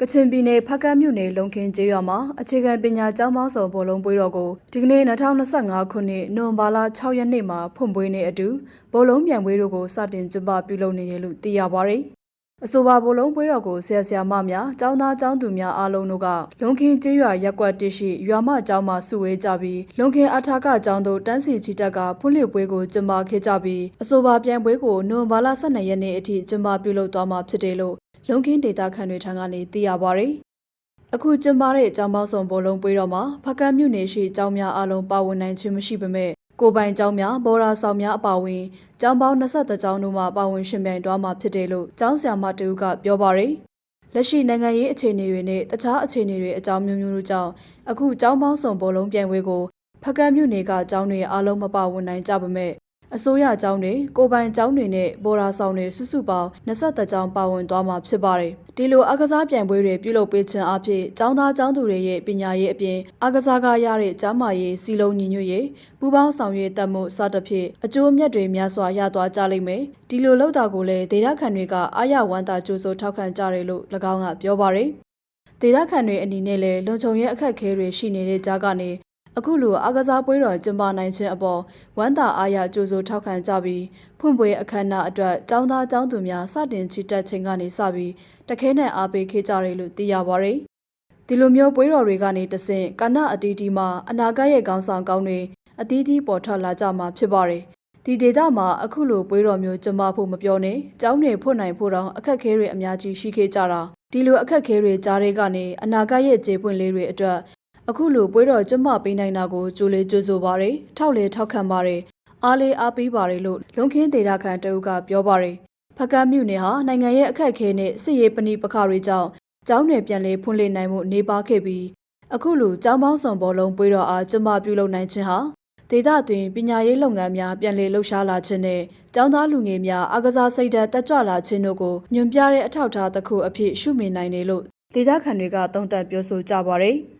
ကချင်ပြည်နယ်ဖကတ်မြို့နယ်လုံခင်းကျေးရွာမှာအခြေခံပညာကျောင်းပေါင်းစုံဘောလုံးပွဲတော်ကိုဒီကနေ့2025ခုနှစ်နိုဝင်ဘာလ6ရက်နေ့မှာဖွင့်ပွဲနေအတူဘောလုံးပြိုင်ပွဲတို့ကိုစတင်ကျင်းပပြုလုပ်နေတယ်လို့သိရပါဗျ။အဆိုပါဘောလုံးပွဲတော်ကိုဆရာဆရာမများကျောင်းသားကျောင်းသူများအားလုံးတို့ကလုံခင်းကျေးရွာရက်ကွက်တရှိရွာမကျောင်းမှာစုဝေးကြပြီးလုံခင်းအထာကကျောင်းတို့တန်းစီချီတက်ကဖွင့်လှစ်ပွဲကိုကျင်းပခဲ့ကြပြီးအဆိုပါပြိုင်ပွဲကိုနိုဝင်ဘာလ12ရက်နေ့အထိကျင်းပပြုလုပ်သွားမှာဖြစ်တယ်လို့ လုံခင်းဒေတာခန်တွေထံကနေသိရပါဗျ။အခုကျင်းပတဲ့အကြောင်းပေါင်းစုံဘောလုံးပွဲတော်မှာဖကတ်မြို့နယ်ရှိကျောင်းများအလုံးပါဝင်နိုင်ခြင်းမရှိပေမဲ့ကိုယ်ပိုင်ကျောင်းများဘော်ရာဆောင်များအပါအဝင်ကျောင်းပေါင်း23ကျောင်းတို့မှပါဝင်ရှင်ပြိုင်သွားမှာဖြစ်တယ်လို့ကျောင်းဆရာမတူကပြောပါရယ်လက်ရှိနိုင်ငံရေးအခြေအနေတွေနဲ့တခြားအခြေအနေတွေအကြောင်းမျိုးမျိုးတို့ကြောင့်အခုကျောင်းပေါင်းစုံဘောလုံးပြိုင်ပွဲကိုဖကတ်မြို့နယ်ကကျောင်းတွေအားလုံးမပါဝင်နိုင်ကြပါမဲ့ အစိုးရကျောင်းတွေကိုယ်ပိုင်ကျောင်းတွေနဲ့ဘော်ရာဆောင်တွေစုစုပေါင်း23ကျောင်းပါဝင်သွားမှာဖြစ်ပါတယ်။ဒီလိုအကစားပြိုင်ပွဲတွေပြုလုပ်ပေးခြင်းအဖြစ်ကျောင်းသားကျောင်းသူတွေရဲ့ပညာရေးအပြင်အကစားကရတဲ့ကျန်းမာရေးစီလုံးညီညွတ်ရေးပူးပေါင်းဆောင်ရွက်တတ်မှုစသဖြင့်အကျိုးအမြတ်တွေများစွာရသွားကြလိမ့်မယ်။ဒီလိုလောက်တာကိုလည်းဒေသခံတွေကအားရဝမ်းသာကြိုးစိုးထောက်ခံကြတယ်လို့၎င်းကပြောပါရယ်။ဒေသခံတွေအနေနဲ့လည်းလုံခြုံရေးအခက်အခဲတွေရှိနေတဲ့ကြားကနေ အခုလိုအကစားပွဲတော်ကျင်းပနိုင်ခြင်းအပေါ်ဝမ်းသာအားရကြိုးစိုးထောက်ခံကြပြီးဖွင့်ပွဲအခမ်းအနားအတွက်ចောင်းသားចောင်းသူများစတင်ချီတက်ခြင်းကနေစပြီးတခဲနဲ့အားပေးခဲ့ကြတယ်လို့သိရပါဗျ။ဒီလိုမျိုးပွဲတော်တွေကနေတဆင့်ကဏ္ဍအတီးတီးမှာအနာဂတ်ရဲ့ခေါင်းဆောင်ကောင်းတွေအသီးသီးပေါ်ထွက်လာကြမှာဖြစ်ပါတယ်။ဒီဒေသမှာအခုလိုပွဲတော်မျိုးကျင်းပဖို့မပြောနဲ့။ကျောင်းတွေဖွင့်နိုင်ဖို့တောင်အခက်အခဲတွေအများကြီးရှိခဲ့ကြတာ။ဒီလိုအခက်အခဲတွေကြားတွေကနေအနာဂတ်ရဲ့ခြေပွင့်လေးတွေအတွက် အခုလိုပွဲတော်ကျင်းပပေးနိုင်တာကိုကြိုးလေးကြိုးဆိုပါရယ်ထောက်လေထောက်ခံပါရယ်အားလေးအားပေးပါရယ်လို့လုံခင်းဒေတာခန်တအုပ်ကပြောပါရယ်ဖကတ်မြို့နယ်ဟာနိုင်ငံရဲ့အခက်အခဲနဲ့စစ်ရေးပဏိပခတွေကြောင့်ကျောင်းနယ်ပြန်လည်ဖွင့်လှစ်နိုင်မှုနေပါခဲ့ပြီးအခုလိုကျောင်းပေါင်းစုံဘောလုံးပွဲတော်အားကျင်းပပြုလုပ်နိုင်ခြင်းဟာဒေသတွင်ပညာရေးလုပ်ငန်းများပြန်လည်လှုပ်ရှားလာခြင်းနဲ့ကျောင်းသားလူငယ်များအကစားစိတ်ဓာတ်တက်ကြွလာခြင်းတို့ကိုညွှန်ပြတဲ့အထောက်အထားတစ်ခုအဖြစ်ရှုမြင်နိုင်တယ်လို့ဒေသခံတွေကသုံးသပ်ပြောဆိုကြပါရယ်။